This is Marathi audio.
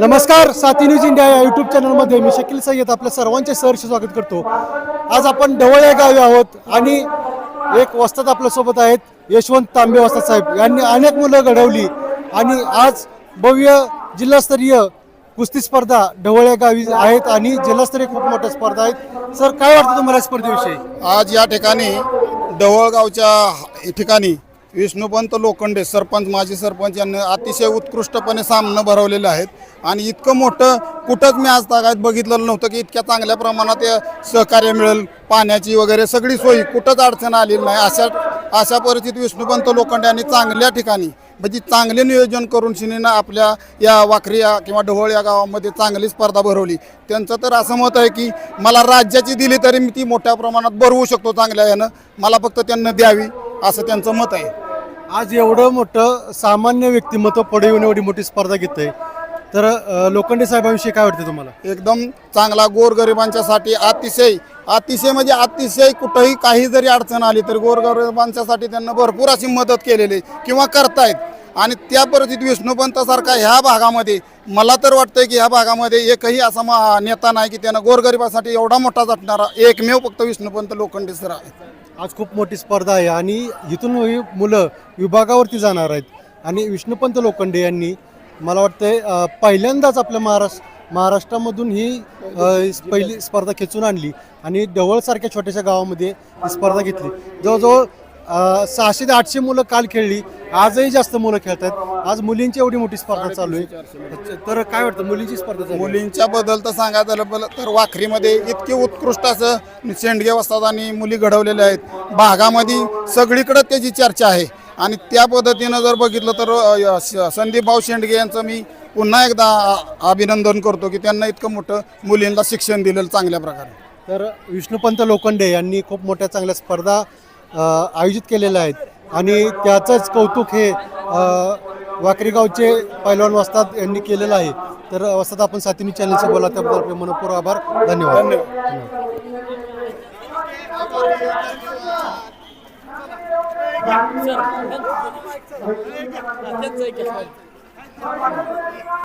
नमस्कार साथी न्यूज इंडिया या युट्यूब चॅनलमध्ये मी शकील सय्यद आपल्या सर्वांचे सहर्ष स्वागत करतो. आज आपण ढवळ या गावी आहोत आणि एक वस्तात आपल्यासोबत आहेत यशवंत तांबे वस्तात साहेब. यांनी अनेक मुलं घडवली आणि आज भव्य जिल्हास्तरीय कुस्ती स्पर्धा ढवळ्या गावी आहेत आणि जिल्हास्तरीय खूप मोठ्या स्पर्धा आहेत. सर काय वाटतं तुम्हाला स्पर्धेविषयी? आज या ठिकाणी ढवळगावच्या ठिकाणी विष्णुपंत लोखंडे सरपंच माजी सरपंच यांनी अतिशय उत्कृष्टपणे सामनं भरवलेले आहेत. आणि इतकं मोठं कुठंच मी आज तागायत बघितलेलं नव्हतं की इतक्या चांगल्या प्रमाणात सहकार्य मिळेल. पाण्याची वगैरे सगळी सोयी कुठंच अडचण आलेली नाही. अशा अशा परिस्थितीत विष्णुपंत लोखंडे यांनी चांगल्या ठिकाणी म्हणजे चांगले नियोजन करून शिनीनं आपल्या या वाखरी या किंवा ढवळ या गावामध्ये चांगली स्पर्धा भरवली. त्यांचं तर असं मत आहे की मला राज्याची दिली तरी मी ती मोठ्या प्रमाणात भरवू शकतो चांगल्या यानं. मला फक्त त्यांना द्यावी असं त्यांचं मत आहे. आज एवढं मोठं सामान्य व्यक्तिमत्व पुढे येऊन एवढी मोठी स्पर्धा घेते तर अं, लोखंडे साहेबांविषयी काय वाटते तुम्हाला? एकदम चांगला गोरगरिबांच्यासाठी अतिशय अतिशय म्हणजे अतिशय कुठंही काही जरी अडचण आली तर गोरगरिबांच्यासाठी त्यांना भरपूर अशी मदत केलेली आहे किंवा करतायत. आणि त्या परिस्थितीत विष्णुपंतासारखा ह्या भागामध्ये मला तर वाटतंय की ह्या भागामध्ये एकही असा मा- नेता नाही की त्यांना गोरगरिबासाठी एवढा मोठा झटणारा एकमेव फक्त विष्णुपंत लोखंडे सर आहे आज खूप मोठी स्पर्धा आहे आणि इथून ही मुलं विभागावरती जाणार आहेत. आणि विष्णुपंत लोखंडे यांनी मला वाटतंय अं, पहिल्यांदाच आपल्या महाराष्ट्र महाराष्ट्रामधून ही पहिली स्पर्धा खेचून आणली आणि ढवळसारख्या छोट्याशा गावामध्ये ही स्पर्धा घेतली. जवळजवळ सहाशे ते आठशे मुलं काल खेळली. आजही जास्त मुलं खेळत आहेत आज मुलींची एवढी मोठी स्पर्धा चालू आहे. तर काय वाटतं मुलींची स्पर्धा? मुलींच्या बद्दल तर सांगायचं तर वाखरीमध्ये इतके उत्कृष्ट असं शेंडगे वस्तात आणि मुली घडवलेल्या आहेत. भागामध्ये सगळीकडे त्याची चर्चा आहे. आणि त्या पद्धतीनं जर बघितलं तर संदीप भाऊ शेंडगे यांचं मी पुन्हा एकदा अभिनंदन करतो की त्यांना इतकं मोठं मुलींना शिक्षण दिलेलं चांगल्या प्रकारे. तर विष्णुपंत लोखंडे यांनी खूप मोठ्या चांगल्या स्पर्धा आयोजित केलेल्या आहेत. आणि त्याचंच कौतुक हे वाकरीगावचे पैलवान वस्ताद यांनी केलेलं आहे. तर वस्ताद आपण साथीनी चॅनलचे बोला त्याबद्दल आपले मनपूर्वक आभार. धन्यवाद. धन्यवाद.